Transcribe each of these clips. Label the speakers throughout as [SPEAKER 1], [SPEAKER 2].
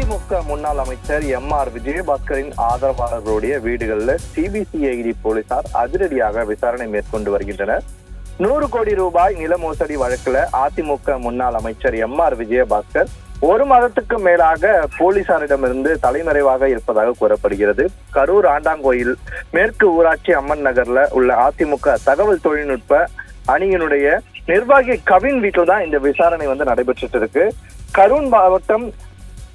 [SPEAKER 1] அதிமுக முன்னாள் அமைச்சர் M R விஜயபாஸ்கரின் ஆதரவாளர்களுடைய வீடுகளில் சிபிசிஐடி போலீசார் அதிரடியாக விசாரணை மேற்கொண்டு வருகின்றனர். நூறு கோடி ரூபாய் நில மோசடி வழக்குல அதிமுக முன்னாள் அமைச்சர் எம் ஆர் விஜயபாஸ்கர் ஒரு மாதத்துக்கு மேலாக போலீசாரிடமிருந்து தலைமறைவாக இருப்பதாக கூறப்படுகிறது. கரூர் ஆண்டாங்கோயில் மேற்கு ஊராட்சி அம்மன் நகர்ல உள்ள அதிமுக தகவல் தொழில்நுட்ப அணியினுடைய நிர்வாகி கவின் வீட்டில் தான் இந்த விசாரணை வந்து நடைபெற்றுட்டு இருக்கு. கரூர் மாவட்டம்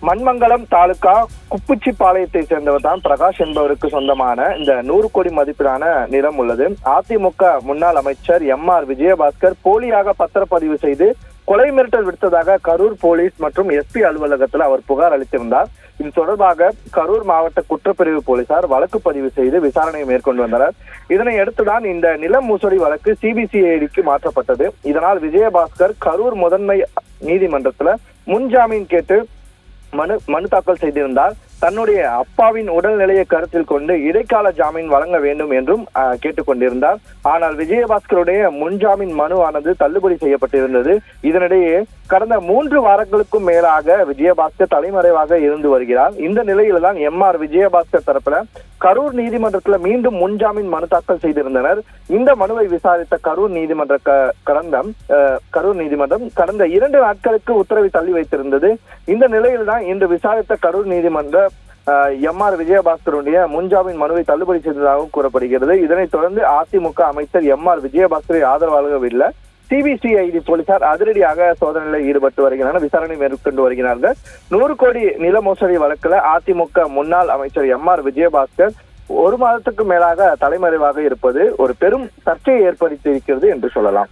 [SPEAKER 1] மண்மங்கலம் தாலுகா குப்புச்சிப்பாளையத்தை சேர்ந்தவர் தான் பிரகாஷ் என்பவருக்கு சொந்தமான இந்த நூறு கோடி மதிப்பிலான நிலம் உள்ளது. அதிமுக முன்னாள் அமைச்சர் எம் ஆர் விஜயபாஸ்கர் போலியாக பத்திரப்பதிவு செய்து கொலை மிரட்டல் விடுத்ததாக கரூர் போலீஸ் மற்றும் எஸ்பி அலுவலகத்தில் அவர் புகார் அளித்திருந்தார். இது தொடர்பாக கரூர் மாவட்ட குற்றப்பிரிவு போலீசார் வழக்கு பதிவு செய்து விசாரணையை மேற்கொண்டு வந்தனர். இதனை அடுத்துதான் இந்த நில மோசடி வழக்கு சிபிசிஐடிக்கு மாற்றப்பட்டது. இதனால் விஜயபாஸ்கர் கரூர் முதன்மை நீதிமன்றத்துல முன்ஜாமீன் கேட்டு மனு மனு தாக்கல் செய்திருந்தார் தன்னுடைய அப்பாவின் உடல்நிலையை கருத்தில் கொண்டு இடைக்கால ஜாமீன் வழங்க வேண்டும் என்றும் கேட்டுக்கொண்டிருந்தார். ஆனால் விஜயபாஸ்கருடைய முன்ஜாமீன் மனுவானது தள்ளுபடி செய்யப்பட்டிருந்தது. இதனிடையே கடந்த மூன்று வாரங்களுக்கும் மேலாக விஜயபாஸ்கர் தலைமறைவாக இருந்து வருகிறார். இந்த நிலையில தான் எம் ஆர் விஜயபாஸ்கர் தரப்புல கரூர் நீதிமன்றத்துல மீண்டும் முன்ஜாமீன் மனு தாக்கல் செய்திருந்தனர். இந்த மனுவை விசாரித்த கரூர் நீதிமன்ற கடந்த கரூர் நீதிமன்றம் கடந்த இரண்டு நாட்களுக்கு உத்தரவை தள்ளி வைத்திருந்தது. இந்த நிலையில் தான் இன்று விசாரித்த கரூர் நீதிமன்ற எம் ஆர் விஜயபாஸ்கருடைய முன்ஜாமீன் மனுவை தள்ளுபடி செய்ததாகவும் கூறப்படுகிறது. இதனைத் தொடர்ந்து அதிமுக அமைச்சர் எம் ஆர் விஜயபாஸ்கரை ஆதரவாளர்கள் சிபிசிஐடி போலீசார் அதிரடியாக சோதனையில் ஈடுபட்டு வருகிறார்கள் விசாரணை மேற்கொண்டு வருகிறார்கள். நூறு கோடி நில மோசடி வழக்குல அதிமுக முன்னாள் அமைச்சர் எம் ஆர் விஜயபாஸ்கர் ஒரு மாதத்துக்கு மேலாக தலைமறைவாக இருப்பது ஒரு பெரும் சர்ச்சையை ஏற்படுத்தி இருக்கிறது என்று சொல்லலாம்.